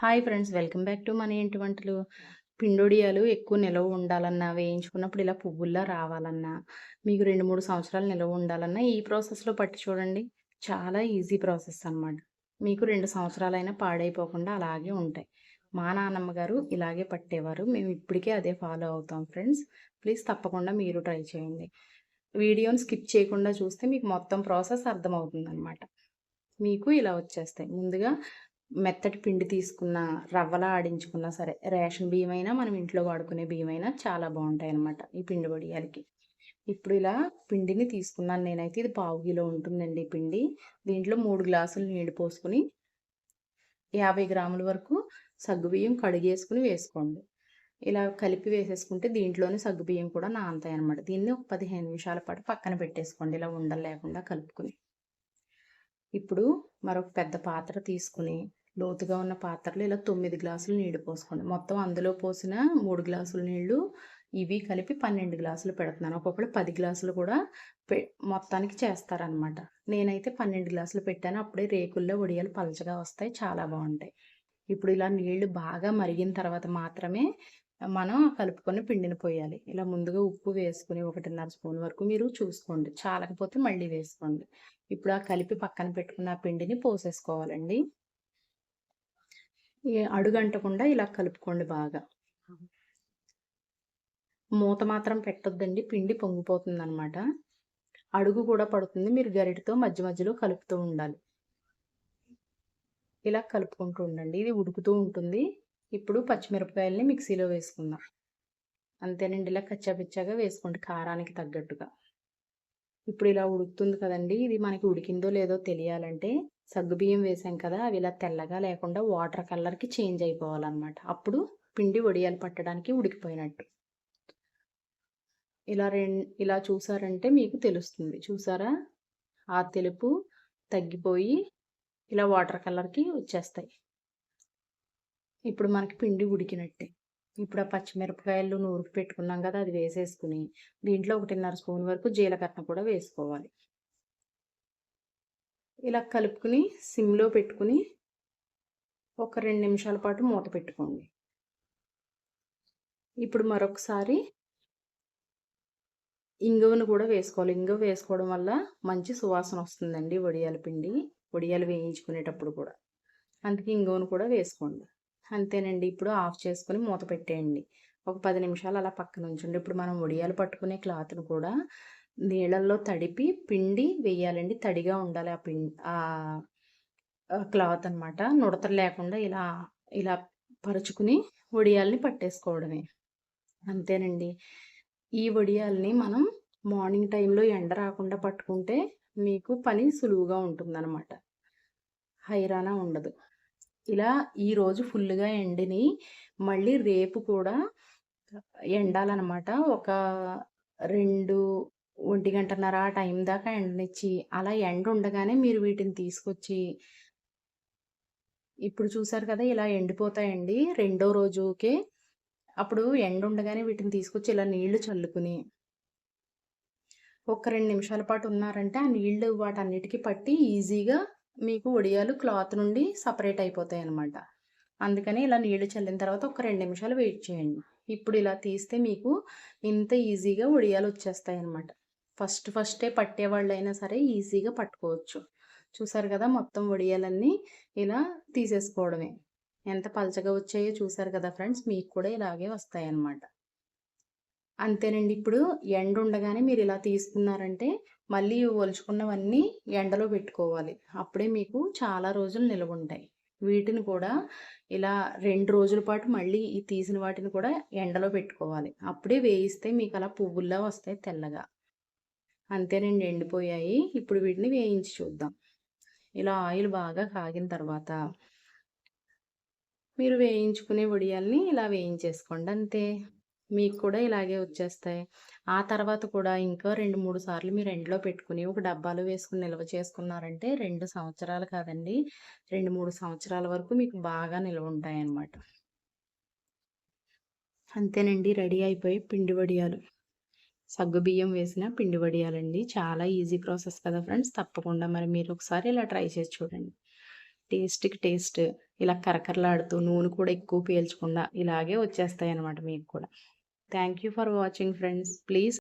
Hi friends welcome back to మన ఇంటి వంటలు. పిండొడియాలు ఎక్కువ నిలవ ఉండాలన్నా వేయించుకున్నప్పుడు ఇలా పువ్వుల్లా రావాలన్నా మీకు రెండు మూడు సంవత్సరాలు నిలవ ఉండాలన్నా ఈ ప్రాసెస్లో పట్టి చూడండి. చాలా ఈజీ ప్రాసెస్ అనమాట మీకు రెండు సంవత్సరాలైనా పాడైపోకుండా అలాగే ఉంటాయి. మా నాన్నమ్మ గారు ఇలాగే పట్టేవారు. మేము ఇప్పటికే అదే ఫాలో అవుతాం ఫ్రెండ్స్. ప్లీజ్ తప్పకుండా మీరు ట్రై చేయండి. వీడియోని స్కిప్ చేయకుండా చూస్తే మీకు మొత్తం ప్రాసెస్ అర్థమవుతుంది అనమాట మీకు ఇలా వచ్చేస్తాయి. ముందుగా మెత్తటి పిండి తీసుకున్న రవ్వలా ఆడించుకున్నా సరే రేషన్ బియ్యం అయినా మనం ఇంట్లో వాడుకునే బియ్యమైనా చాలా బాగుంటాయి అనమాట ఈ పిండి వడియాలకి. ఇప్పుడు ఇలా పిండిని తీసుకున్నాను నేనైతే. ఇది పావు కిలో ఉంటుందండి ఈ పిండి. దీంట్లో మూడు గ్లాసులు నీళ్ళు పోసుకుని యాభై గ్రాముల వరకు సగ్గుబియ్యం కడిగేసుకుని వేసుకోండి. ఇలా కలిపి వేసేసుకుంటే దీంట్లోనే సగ్గుబియ్యం కూడా నానతాయి అనమాట దీన్ని ఒక పదిహేను నిమిషాల పాటు పక్కన పెట్టేసుకోండి. ఇలా ఉండలు లేకుండా కలుపుకుని. ఇప్పుడు మరొక పెద్ద పాత్ర తీసుకుని లోతుగా ఉన్న పాత్రలో ఇలా తొమ్మిది గ్లాసులు నీళ్ళు పోసుకోండి. మొత్తం అందులో పోసిన మూడు గ్లాసుల నీళ్ళు ఇవి కలిపి పన్నెండు గ్లాసులు పెడుతున్నాను. ఒక్కొక్కరు పది గ్లాసులు కూడా పె మొత్తానికి చేస్తారనమాట నేనైతే పన్నెండు గ్లాసులు పెట్టాను. అప్పుడే రేకుల్లో వడియాలు పలచగా వస్తాయి. చాలా బాగుంటాయి. ఇప్పుడు ఇలా నీళ్ళు బాగా మరిగిన తర్వాత మాత్రమే మనం కలుపుకొని పిండిని పోయాలి. ఇలా ముందుగా ఉప్పు వేసుకుని ఒకటిన్నర స్పూన్ వరకు మీరు చూసుకోండి. చాలకపోతే మళ్ళీ వేసుకోండి. ఇప్పుడు ఆ కలిపి పక్కన పెట్టుకున్న పిండిని పోసేసుకోవాలండి. అడుగంటకుండా ఇలా కలుపుకోండి బాగా. మూత మాత్రం పెట్టొద్దండి పిండి పొంగిపోతుంది అనమాట అడుగు కూడా పడుతుంది మీరు గరిటతో మధ్య మధ్యలో కలుపుతూ ఉండాలి. ఇలా కలుపుకుంటూ ఉండండి ఇది ఉడుకుతూ ఉంటుంది. ఇప్పుడు పచ్చిమిరపకాయలని మిక్సీలో వేసుకుందాం. అంతేనండి ఇలా కచ్చాపిచ్చాగా వేసుకోండి కారానికి తగ్గట్టుగా. ఇప్పుడు ఇలా ఉడుకుతుంది కదండి. ఇది మనకి ఉడికిందో లేదో తెలియాలంటే సగ్గుబియ్యం వేసాం కదా అవి ఇలా తెల్లగా లేకుండా వాటర్ కలర్కి చేంజ్ అయిపోవాలన్నమాట. అప్పుడు పిండి వడియాలు పట్టడానికి ఉడికిపోయినట్టు. ఇలా రెం ఇలా చూసారంటే మీకు తెలుస్తుంది. చూసారా? ఆ తెలుపు తగ్గిపోయి ఇలా వాటర్ కలర్కి వచ్చేస్తాయి. ఇప్పుడు మనకి పిండి ఉడికినట్టే. ఇప్పుడు ఆ పచ్చిమిరపకాయలు నూరుకు పెట్టుకున్నాం కదా అది వేసేసుకుని దీంట్లో ఒకటిన్నర స్పూన్ వరకు జీలకర్ర కూడా వేసుకోవాలి. ఇలా కలుపుకుని సిమ్లో పెట్టుకుని ఒక రెండు నిమిషాల పాటు మూత పెట్టుకోండి. ఇప్పుడు మరొకసారి ఇంగువను కూడా వేసుకోవాలి. ఇంగువ వేసుకోవడం వల్ల మంచి సువాసన వస్తుందండి వడియాల పిండి వడియాలు వేయించుకునేటప్పుడు కూడా. అందుకే ఇంగువను కూడా వేసుకోండి. అంతేనండి. ఇప్పుడు ఆఫ్ చేసుకుని మూత పెట్టేయండి. ఒక పది నిమిషాలు అలా పక్కన ఉంచండి. ఇప్పుడు మనం వడియాలు పట్టుకునే క్లాత్ను కూడా నీళ్ళల్లో తడిపి పిండి వేయాలండి. తడిగా ఉండాలి ఆ పిండి ఆ క్లాత్ అనమాట నుడతలు లేకుండా ఇలా ఇలా పరుచుకుని వడియాల్ని పట్టేసుకోవడమే. అంతేనండి. ఈ వడియాల్ని మనం మార్నింగ్ టైంలో ఎండ రాకుండా పట్టుకుంటే మీకు పని సులువుగా ఉంటుందన్నమాట. హైరానా ఉండదు. ఇలా ఈరోజు ఫుల్గా ఎండిని మళ్ళీ రేపు కూడా ఎండాలన్నమాట ఒక రెండు ఒంటి గంటన్నర ఆ టైం దాకా ఎండనిచ్చి అలా ఎండ ఉండగానే మీరు వీటిని తీసుకొచ్చి ఇప్పుడు చూసారు కదా ఇలా ఎండిపోతాయండి. రెండో రోజుకే అప్పుడు ఎండ ఉండగానే వీటిని తీసుకొచ్చి ఇలా నీళ్ళు చల్లుకుని ఒక రెండు నిమిషాల పాటు ఉన్నారంటే ఆ నీళ్ళు వాటన్నిటికీ పట్టి ఈజీగా మీకు వడియాలు క్లాత్ నుండి సపరేట్ అయిపోతాయి అనమాట అందుకని ఇలా నీళ్ళు చల్లిన తర్వాత ఒక రెండు నిమిషాలు వెయిట్ చేయండి. ఇప్పుడు ఇలా తీస్తే మీకు ఇంత ఈజీగా వడియాలు వచ్చేస్తాయి అన్నమాట. ఫస్ట్ ఫస్టే పట్టేవాళ్ళైనా అయినా సరే ఈజీగా పట్టుకోవచ్చు. చూసారు కదా మొత్తం వడియాలన్నీ ఇలా తీసేసుకోవడమే. ఎంత పలచగా వచ్చాయో చూసారు కదా ఫ్రెండ్స్ మీకు కూడా ఇలాగే వస్తాయి అన్నమాట. అంతేనండి ఇప్పుడు ఎండ ఉండగానే మీరు ఇలా తీసుకున్నారంటే మళ్ళీ ఒలుచుకున్నవన్నీ ఎండలో పెట్టుకోవాలి. అప్పుడే మీకు చాలా రోజులు నిలవ ఉంటాయి వీటిని కూడా ఇలా రెండు రోజుల పాటు మళ్ళీ ఈ తీసిన వాటిని కూడా ఎండలో పెట్టుకోవాలి. అప్పుడే వేయిస్తే మీకు అలా పువ్వుల్లా వస్తాయి తెల్లగా. అంతేనండి ఎండిపోయాయి. ఇప్పుడు వీటిని వేయించి చూద్దాం. ఇలా ఆయిల్ బాగా కాగిన తర్వాత మీరు వేయించుకునే వడియాల్ని ఇలా వేయించేసుకోండి అంతే. మీకు కూడా ఇలాగే వచ్చేస్తాయి. ఆ తర్వాత కూడా ఇంకా రెండు మూడు సార్లు మీరు ఎండలో పెట్టుకుని ఒక డబ్బాలో వేసుకుని నిల్వ చేసుకున్నారంటే రెండు సంవత్సరాలు కాదండి. రెండు మూడు సంవత్సరాల వరకు మీకు బాగా నిల్వ ఉంటాయి అన్నమాట అంతేనండి. రెడీ అయిపోయి పిండి వడియాలు. సగ్గు బియ్యం వేసిన పిండి వడియాలండి. చాలా ఈజీ ప్రాసెస్ కదా ఫ్రెండ్స్. తప్పకుండా మరి మీరు ఒకసారి ఇలా ట్రై చేసి చూడండి. టేస్ట్కి టేస్ట్ ఇలా కరకరలాడుతూ నూనె కూడా ఎక్కువ పీల్చకుండా ఇలాగే వచ్చేస్తాయి అన్నమాట మీకు కూడా. Thank you for watching friends. Please